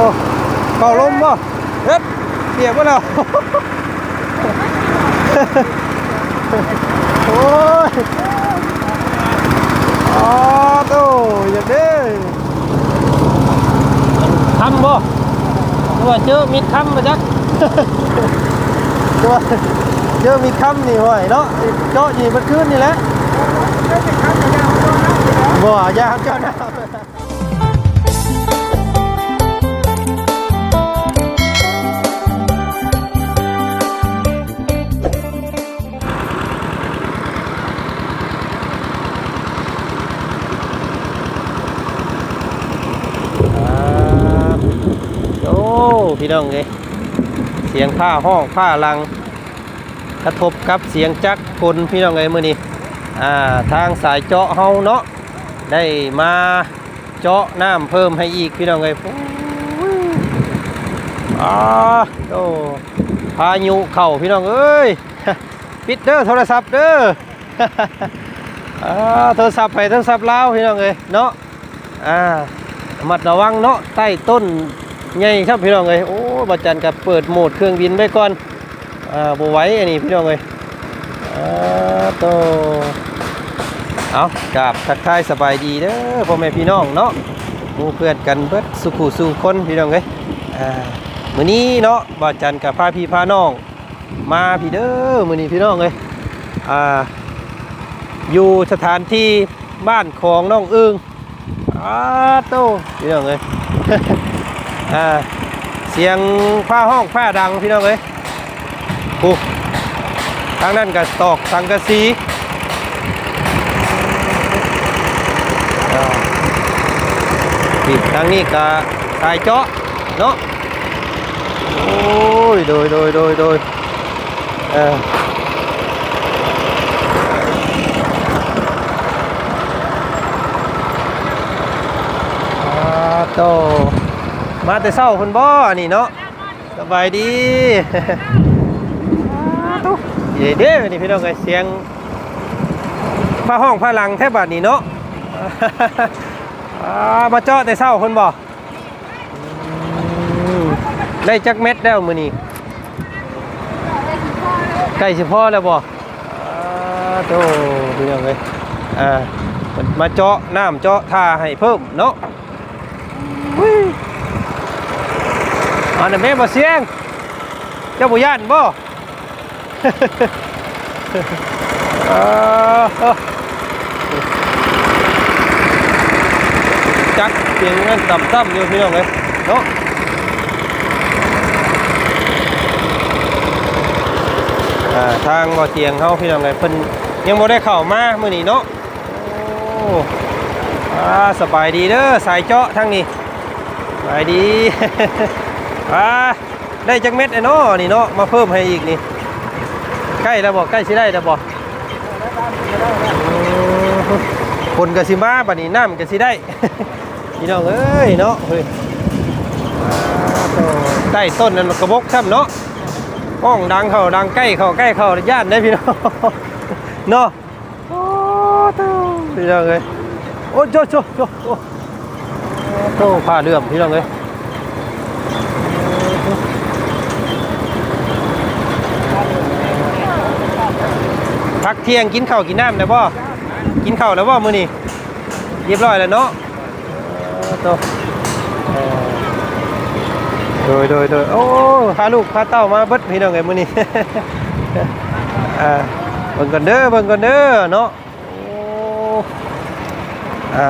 ตัวเป่าลมบ่เฮ็ดเปียกบ่แล้วโอ้ยอ๋อโตอย่าเด้อทำบ่ตัวเจอมีดคำมาจักตัวเจอมีดคำนี่ห้อยเนาะเจาะนี่มันขึ้นนี่แหละบ่อยาเจ้าหน้า น้องเลยเสียงผ้าห้องผ้าลัง กระทบกับเสียงจักกลพี่น้องเลยมื่อนี้อ่าทางสายเจาะเฮาเนาะได้มาเจาะน้ำเพิ่มให้อีกพี่น้องเลยโอ้าโอ้พายุเข่าพี่น้องเอ้ยปิดเด้อโทรศัพท์เด้ออาโทรศัพท์ไปโทรศัพท์ลาวพี่น้องเลยเนาะอ่าระมัดระวังเนาะใต้ต้น ใหญ่ครับพี่น้องเอ้ยโอ้บัจันกับเปิดโหมดเครื่องบินไว้ก่อนอ่าบไว้อันนี้พี่น้องเอ้ยอ่าโตเอากราบทักทายสบายดีเด้อพ่อแม่พี่น้องเนาะมูเพื่อนกันเบิดสุขสู่คนพี่น้องเอ้ยอ่ามื้อนี้เนาะบัจันกับพาพี่พาน้อง มาพี่เด้อมื้อนี้พี่น้องเอ้ยอ่าอยู่สถานที่บ้านของน้องอึ้งอาโตพี่น้องเอ้ย อ่าเสียงผ้าห้องผ้าดังพี่น้องเอ้ยปุ๊ทางนั้นก็ตอกสังกะสีอ่าทีทางนี้ก็สายเจาะเนาะโอ้ยโดยโดยโดยโดยเออาโต มาแต่เช้าคุณบ่นี่เนาะสบายดีตุ๊เย่เด้อนี่พี่น้องไอ้ยเสียงผ้าห้องผ้าหลังแทบบัดนี้เนาะอ่ามาเจาะแต่เช้าคุณบ่อืมได้จักเม็ดแล้วมื้อนี้ใกล้สิพอแล้วบ่อ่าโตพี่น้องเอ้ยอ่ามาเจาะน้ำเจาะท่าให้เพิ่มเนาะ อันนั้นแม่บ่เสียง เจ้าบ่ย่านบ่เออเอจักเสียงมันต่ำๆอยู่พี่น้องเอ้ยเนาะทางบ่เตียงเฮาพี่น้องเอ้ยเพิ่นยังบ่ได้เข้ามามื้อนี้เนาะโอ้อาสบายดีเด้อสายเจาะทางนี้ไปดี อ่าได้จักเม็ดไอ้เนาะนี่เนาะมาเพิ่มให้อีกนี่ ใกล้แล้วบอกใกล้สิได้แล้วบอกคนกะสิมาบัดนี้น้ำกะสิได้ พี่น้องเอ้ยเนาะเฮ้ยใต้ต้นนั้นกระบกช่ำเนาะห้องดังเขาดังใกล้เขาใกล้เขาย่านได้พี่น้องเนาะโอ้พี่น้องเอ้ยโอ้โจโจโจโอ้ผ้าเลื่อมพี่น้องเลยพักเที่ยงกินข้าวกินน้ำได้บ่กินข้าวแล้วบ่มื้อนี้เรียบร้อยแล้วเนาะโตโดยโดยโดยโอ้พาลูกพาเต้ามาเบิดพี่น้องไงมื้อนี้อ่าเบิ่งกันเด้อเบิ่งกันเด้อเนาะโอ้อ่า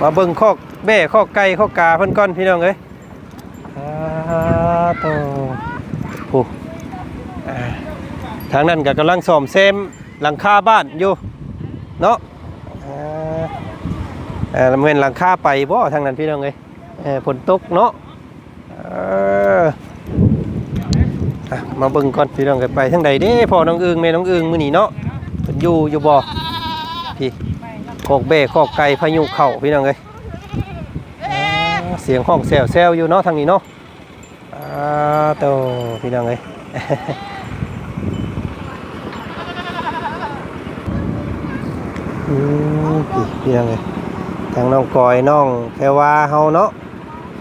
มาเบิ่งคอกแม่คอกไก่คอกกาเพิ่นก่อนพี่น้องเอ้ยอ่าโตโอ้อ่าทางนั้นก็กำลังซ่อมแซม หลังคาบ้านอยู่เนาะอ่าเอ่อแม่นหลังคาไปบ่ทางนั้นพี่น้องเอ้ยเออฝนตกเนาะเอออะมาเบิ่งก่อนพี่น้องเอ้ยไปทางใดเด้พ่อน้องอึงแม่น้องอึงมื้อนี้เนาะเพิ่นอยู่อยู่บ่พี่คอกเบ้คอกไก่พายุเข่าพี่น้องเอ้ยเสียงห้องแซวแซวอยู่เนาะทางนี้เนาะอ่าโตพี่น้องเอ้ย อืมพี่พี่น้องเอ้ยทางน้องกอยน้องแพรวาเฮาเนาะ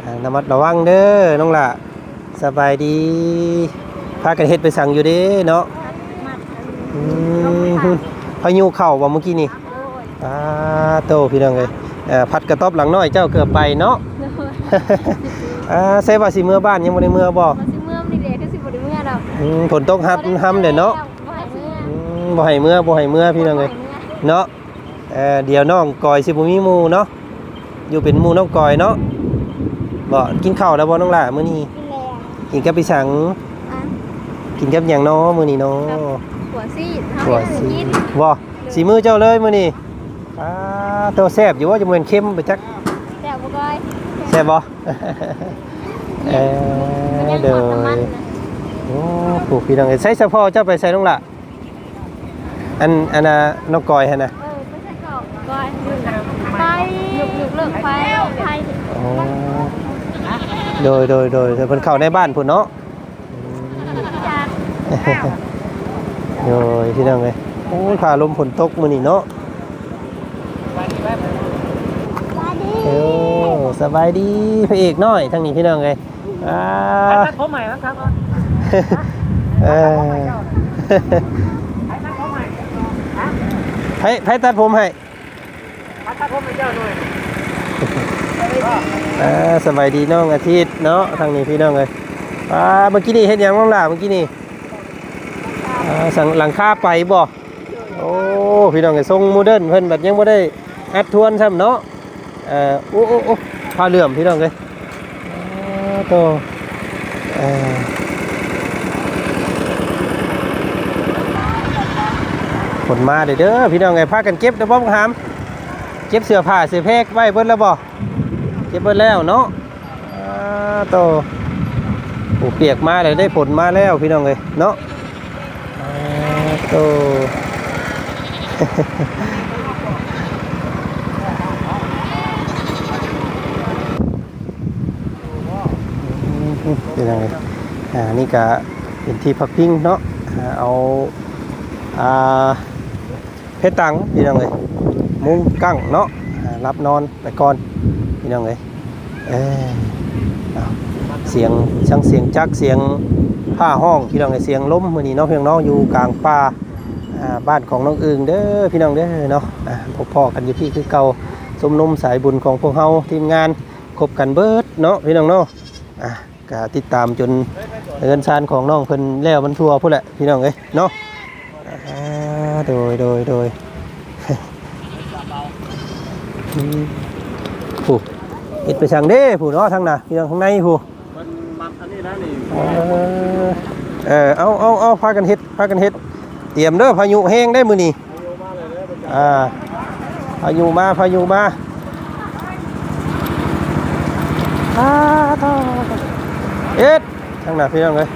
อ่าระมัดระวังเด้อน้องล่ะสบายดีพากันเฮ็ดไปสั่งอยู่เด้เนาะมัดอืมพายุเข้าบ่เมื่อกี้นี่โอ้ยอ่าโตพี่น้องเอ้ยเอ่อพัดกระต๊อบหลังน้อยเจ้าเกือบไปเนาะอ่าใส่ว่าสิเมื่อบ้านยังบ่ได้เมื่อบ่มาสิเมื่อนี่เด็กก็สิบ่ได้เมื่อดอกอืมฝนตกฮับห้ำเด้เนาะบ่ให้เมื่ออืมบ่ให้เมื่อบ่ให้เมื่อพี่น้องเอ้ยเนาะ เอ่อเดี๋ยวน้องกอยสิบ่มีหมู่เนาะอยู่เป็นหมู่น้องกอยเนาะบ่กินข้าวแล้วบ่น้องล่ะมื้อนี้กินแรงกินกับพี่สังอะกินกับหยังเนาะมื้อนี้เนาะหัวซีดเฮาหัวให้สิกินบ่สีมือเจ้าเลยมื้อนี้อ่าโตแซ่บอยู่ว่าจะเหมือนเค็มไปจักแต่บ่ก้อยแซ่บบ่เอมันอยังเด้หออดน้ำมันนะโอ้ผูกพี่น้องเอ้ยใส่เฉพาะเจ้าไปใส่น้องละอันอันน่ะน้องกอยหั่นน่ะ เออไปใส่กรอกก้อยอยู่นะไป ยุกยุกเลิกไปไปอ๋อโดยโดยโดยเพิ่นเข้าในบ้านพุ่นเนาะจากโดยพี่น้องเอ้ยโอ้ยฟ้าลมฝนตกมื้อนี้เนาะสวัสดีโอ้สบายดีพระเอกน้อยทั้งนี้พี่น้องเอ้ยอ่าตัดผมใหม่ครับเออตัดผมใหม่ให้ให้ตัดผมให้ตัดผมให้เจ้าหน่อย อ่าสบายดีน้องอาทิตย์เนาะทางนี้พี่น้องเลยอ่าเมื่อกี้นี่เฮ็ดหยังบ้างล่ะเมื่อกี้นี่อ่าสั่งหลังคาไปบ่โอ้พี่น้องเลยทรงโมเดิร์นเพิ่นแบบยังบ่ได้อัดทวนซ้ำเนาะเอ่อโอ้โอ้โอ้ผ้าเหลื่อมพี่น้องเลยโตเอ่อผลมาเด้อพี่น้องไงพากันเก็บเด้อบ่บังหาม ก็บเสื้อผ้าเสื้อแพกไว้เบิดแล้วบ่เก็บไว้แล้วเนาะอ่าโตโอ้เปียกมาเลยได้ผลมาแล้วพี่น้องเลยเนาะอ่าโตเป็นยังไงอ่า นี่ก็เป็นที่พักพิงเนาะ เอา อ่า เพชรตังพี่น้องเลย มุ้งกั้งเนาะรับนอนไปก่อนพี่น้องเลยเออเอเสียงช่างเสียงจักเสียงผ้าห้องพี่น้องเลยเสียงล้มมือนี้เนาะเพียงเนาะอยู่กลางป่าบ้านของน้องอึงเด้อพี่น้องเด้อเนาะพบพ่อกันอยู่พี่คือเก่าสมนมสายบุญของพวกเฮาทีมงานคบกันเบิดเนาะพี่น้องเนาะอะก็ติดตามจนเงินชานของน้องเพิ่นแล้วมันทั่วพุ่นแหละพี่น้องเอ้ยเนาะโดยโดยโดย ผู้เห็ดไปสั่งเด้ผู้เนาะทางน่ะพี่น้องข้างในผู้มันมักอันนี้นะนี่เออเออเอาเอาเอาพากันเฮ็ดพากันเฮ็ดเตรียมเด้อพายุแห้งได้มื้อนี้อ่าพายุมาพายุมาอ่าต่อเอ็ดทางน่ะพี่น้องเอ้ย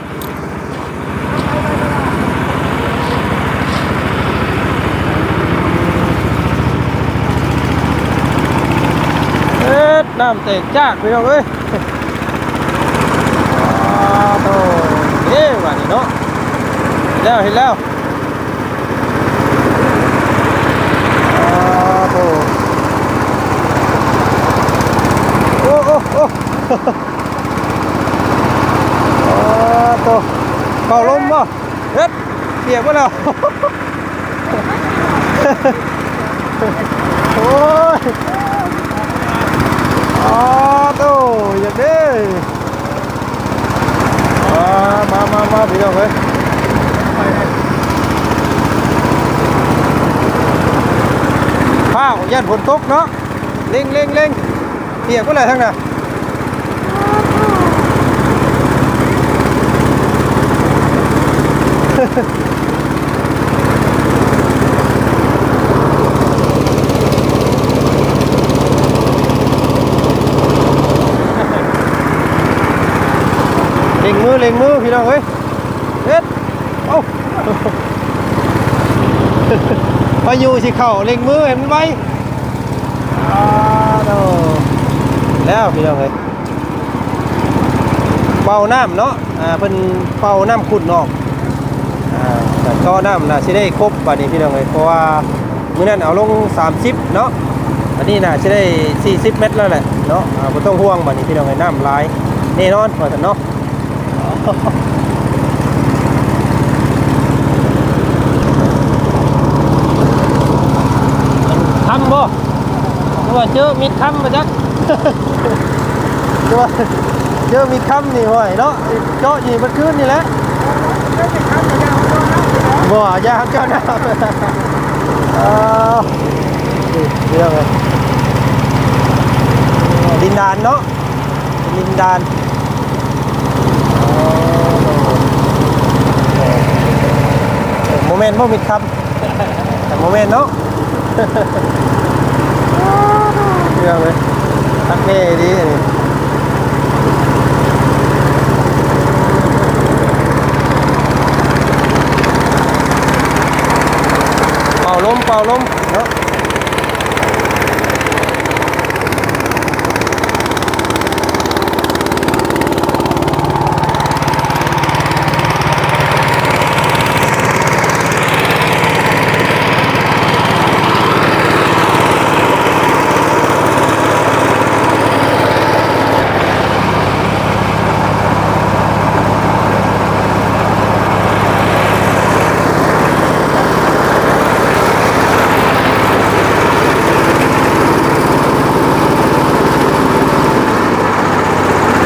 เอ็ด น้ำเตกจากพี่น้องเอ้ยอ้าวโธ่เอ๊ะว่านี่เนาะเห็นแล้วเห็นแล้วอ้าวโธ่โอ้โอ้โอ้อ้าวโธ่เข้าลมบ่เฮ็ดเปียกบ่แล้วโอ้ยอ้าวโธ่ อย่าเด้อมามามามาพี่น้องเอ้ยข้าวยันฝนตกเนาะเร่งเร่งเร่งเปียกก็เลยทั้งน่ะ ล็งมือเล็งมือพี่น้องเอ้ยเฮ็ดเอ้พายุสิเข้าเล็งมือเห็นไว้อ้าวแล้วพี่น้องเอ้ยเป่าน้ำเนาะอ่าเพิ่นเป่าน้ำขุ่นออกอ่าแต่ก็น้ำน่ะสิได้ครบบัดนี้พี่น้องเอ้ยเพราะว่ามื้อนั้นเอาลง30เนาะอันนี้น่ะสิได้ 40 เมตรแล้วแหละเนาะอ่าบ่ต้องห่วงบัดนี้พี่น้องไอ้น้ำลายแน่นอนว่าซั่นเนาะ ทำบ่หรือว่าเจอมิดคำมาจักหรือว่าเจอมิดคำนี่ห่วยเนาะเจาะนี่มันขึ้นนี่แหละบ่อยาเจ้าหน้าเออนี่เรื่องดินดานเนาะดินดานอ๋อเออโม เมนต์โมมิดคำแต่โมเมนต์เนาะเรื่องเลยทักเน่ดีอันนี้เป่าลมเป่าลมเนาะ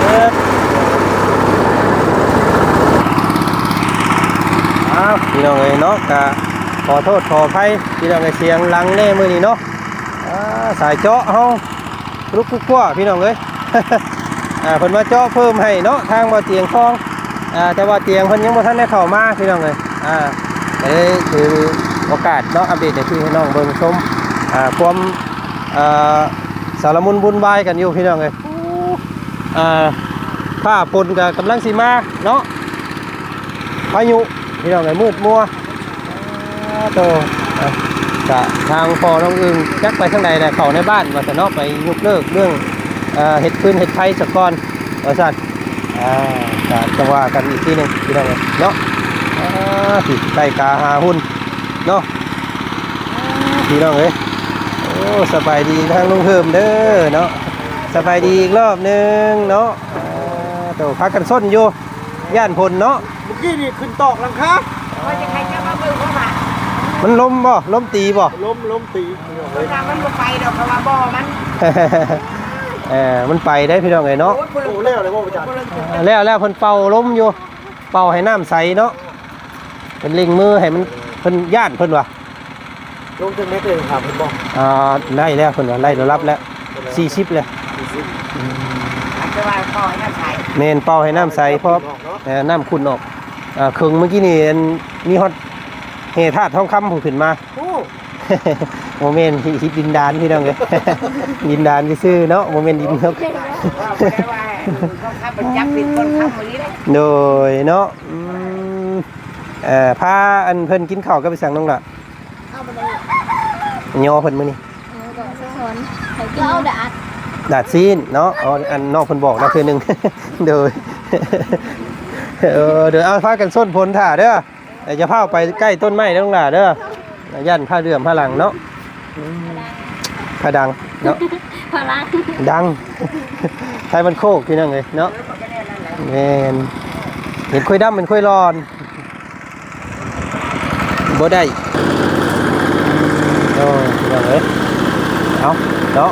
เอ็ดอ้าวพี่ นาะกะขอโทษขออภัยพี่น้องเอ้เสียงลังแน่มือนี้เนาะสายเจาะเฮาลุกกุ๊กกัวพี่น้องเอ้ยอ่าเพิ่นมาเจาะเพิ่มให้เนาะทางบ่เตียงคลองอ่าแต่ว่าเตียงเพิ่นยังบ่ทันได้เข้ามาพี่น้องเอ้ยอ่าเลยถือโอกาสเนาะอัปเดตให้พี่น้องเบิ่งชมอ่าความอ่าสารมุนบุญบายกันอยู่พี่น้องเอ้ยอ่าผ้าปนกับกำลังสิมาเนาะพายุพี่น้องเอ้ยมืดมัวอ่า โตอะกะทางพอน้องอึงจักไปทางใดแหละเข้าในบ้านว่าจะเนาะไปยกเลิกเรื่องเอ่อเห็ดพื้นเห็ดไผ่สกอนว่าสั่นอ่าก็จะว่ากันอีกทีหนึงพี่น้องเอ้ยเนาะอ่าสิไก่กาหาหุ่นเนาะอ่าพี่น้องเอ้ยโอ้สบายดีทางลุงเพิ่มเด้อเนาะสบายดีอีกรอบหนึงเนาะอ่าโตพักกันส้นอยู่ย่านพลเนาะเมื่อกี้นี่ขึ้นตอกหลังคาว่าจะใครจะมาเบิ่งเข้ามา มันล้มบ่ล้มตีบ่ ล้มล้มตีเวลามันบ่ไปดอกเพราะว่าบ่อมันเออมันไปได้พี่น้องเอ้ยเนาะ โอ้ยบ่ลโอ้งแล้วเลยว่าประจันบ่ลงอ่าแล้วแล้วเพิ่นเป่าล้มอยู่ เป่าให้น้ำใสเนาะเป็นเล็งมือให้มันเพิ่นย่านเพิ่นว่ะลงถึงแม็กเลยครับคุณบอกอ่าไล่แล้วเพิ่นว่าไล่เรารับแล้ว40แล้วอาจจะว่าพ่อให้น้าชายเมนเป่าให้น้ำใสเพราะเอ่อน้ำขุ่นออกอ่าครึ่งเมื่อกี้นี่อันมีฮอต เฮธาตุทองคำผู้ขึ้นมาโอ้โมเมนต์ฮิตดินดานพี่น้องเอ้ยดินดานซื่อๆเนาะโมเมนต์ดินนกว่าบ่ได้ว่าเขาขับมันจับเป็นคนขับมื้อนี้เลยโดยเนาะอืมเอ่อพาอันเพิ่นกินข้าวก็ไปสั่งน้องละเอาไปเลยยอเพิ่นมื้อนี้เอาก่อนสักคนใส่กินเอาดาดดาดซีนเนาะเอาอันนอกเพิ่นบอกนะคือหนึงโดยเออเดี๋ยวเอาพากันส้นพลถ่าเด้อ เดี๋ยวจะพาไปใกล้ต้นไม้เด้อน้องหล่าเด้อย่านผ้าเรื่อมผ้าหลังเนาะอืมผ้าดังเนาะพลังดังไทยมันโคกพี่น้องเลยเนาะแม่นเห็นคุยดำเป็นคุยร้อนบ่ได้โอ้ยพี่น้องเอ้ยเอาเนาะ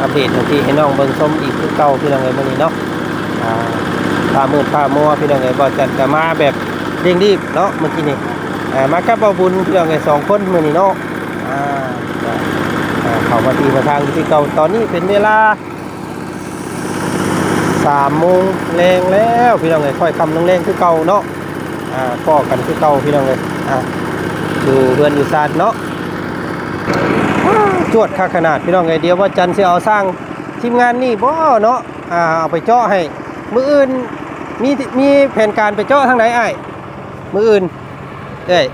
อัปเดตหนึ่งทีให้น้องเบิ่งชมอีกคือเก่าพี่น้องเอ้ยมื้อนี้เนาะอ่าผ้ามืดผ้ามัวพี่น้องเอ้ยบ่จัดก็มาแบบ เร่งรีบเนาะเมื่อกี้นี่อ่ามากับเบาบุญพี่น้องสองคนเมื้อนี้เนาะอ่าเขามาทีมาทางที่เก่าตอนนี้เป็นเวลาสามโมงแรงแล้วพี่น้องเลยค่อยคำลงแรงคือเก่าเนาะอ่าก็กันคือเก่าพี่น้องเลยอ่าดูเรือนอยู่ซานเนาะจวดค่าขนาดพี่น้องเลยเดียวว่าจันทร์สิเอาสร้างทีมงานนี่บ่เนาะอ่าเอาไปเจาะให้มืออื่นมีมีแผนการไปเจาะทางไหนไอ้ มืออื่นเอ้ย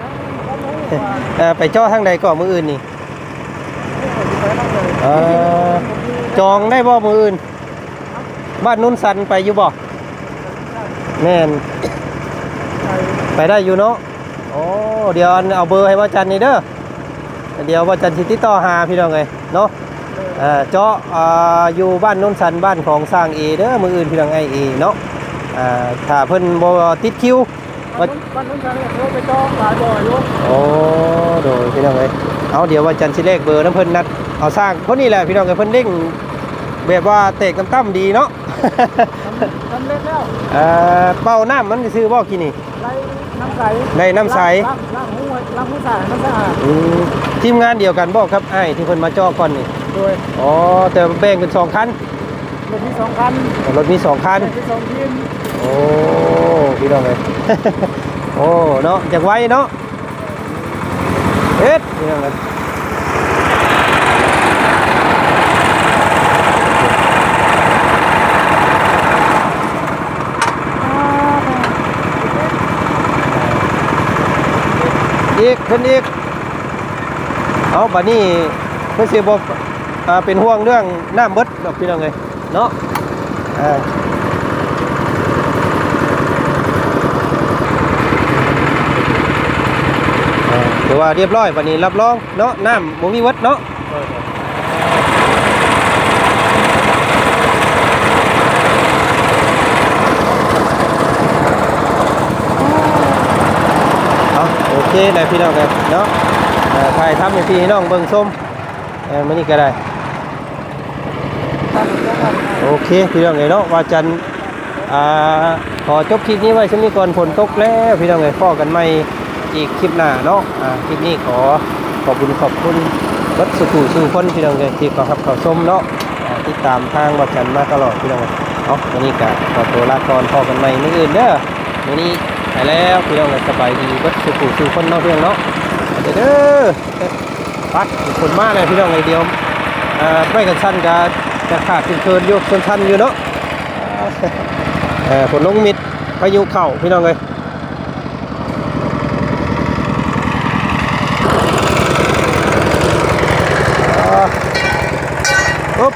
เอ่อไปเจาะทางใดก่อนมืออื่นนี่เออจองได้บ่มืออื่น บ้านนุ่นสันไปอยู่บ่แม่นไปได้อยู่เนาะโอ้เดี๋ยวอันเอาเบอร์ให้ว่าจันนี่เด้อเดี๋ยวว่าจันสิติดต่อหาพี่น้องไงเนาะเออ่าเจาะอ่าอยู่บ้านโนนสันบ้านของสร้างเอเด้อมืออื่นพี่น้องไอเอเนาะอ่าถ้าเพิ่นบ่ติดคิว บ้านนู้นบ้านนู้นฉันเนี่ยเขาไปจองหลายบ่อยอยู่โอ้โดยพี่น้องเอ้ยเอาเดี๋ยวว่าจันทร์สิเลขเบอร์น้ำเพิ่นนัดเอาสร้างคนนี้แหละพี่น้องเอ้ยเพิ่นเด้งแบบว่าเตะกำตั้มดีเนาะ ทำเล็กแล้วเอ่อเป่าน้ำมันซื้อบ่กินนี่ไล่น้ำใสไล่น้ำใส ล้างล้างหูไว้ล้างหูสะอาดน้ำสะอาดอืมทีมงานเดียวกันบ่ครับไอ้ายที่เพิ่นมาจ่อก่อนนี่โดยอ๋อแต่แบ่งเป็นสองคันรถที่สองคันรถมีสองคันรถที่สองทีม โอ้พี่น้องเลยโอ้เนาะจากไว้เนาะเอ็ดพี่น้องเลยอีกขึ้นอีกเอาบัดนี้เพื่อสิบอ่าเป็นห่วงเรื่องน้ำเบิดดอกพี่น้องเลยเนาะอ่า อ่า ถือว่าเรียบร้อยวันนี้รับรองเนาะน้ำบ่มีวัดเนาะเอาโอเคได้พี่น้องกันเนาะเอ่อถ่ายทำให้พี่น้องเบิ่งส้มเออมื้อนี้ก็ได้โอเคพี่น้องเอ้ยเนาะว่าจันอ่าขอจบคลิปนี้ไว้ช่วงนี้ก่อนฝนตกแล้วพี่น้องเอ้ยพ้อกันใหม่ อีกคลิปหน้าเนาะอ่าคลิปนี้ขอขอบคุณขอบคุณวัดสุขุสู่คนพี่น้องเอ้ยที่ขาขับเขาส้มเนาะอ่าติดตามทางว่าจันทร์มาตลอดพี่น้องเอ้ยเอาวันนี้ก็ขอตัวลาก่อนพอกันใหม่มื้ออื่นเด้อมื้อนี้ไปแล้วพี่น้องเอ้ยสบายดีวัดสุขุสู่คนเนาะพี่น้องเนาะเด้อเด้อปัดคนมากเลยพี่น้องเอ้ยเดียวอ่าไม่กันสั้นก็จะขาดเคินๆอยู่ส่วนชันอยู่เนาะเออฝนลงมิดพายุเข่าพี่น้องเลย ปุ๊บ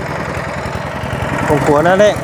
คงขัวนั่นแหละ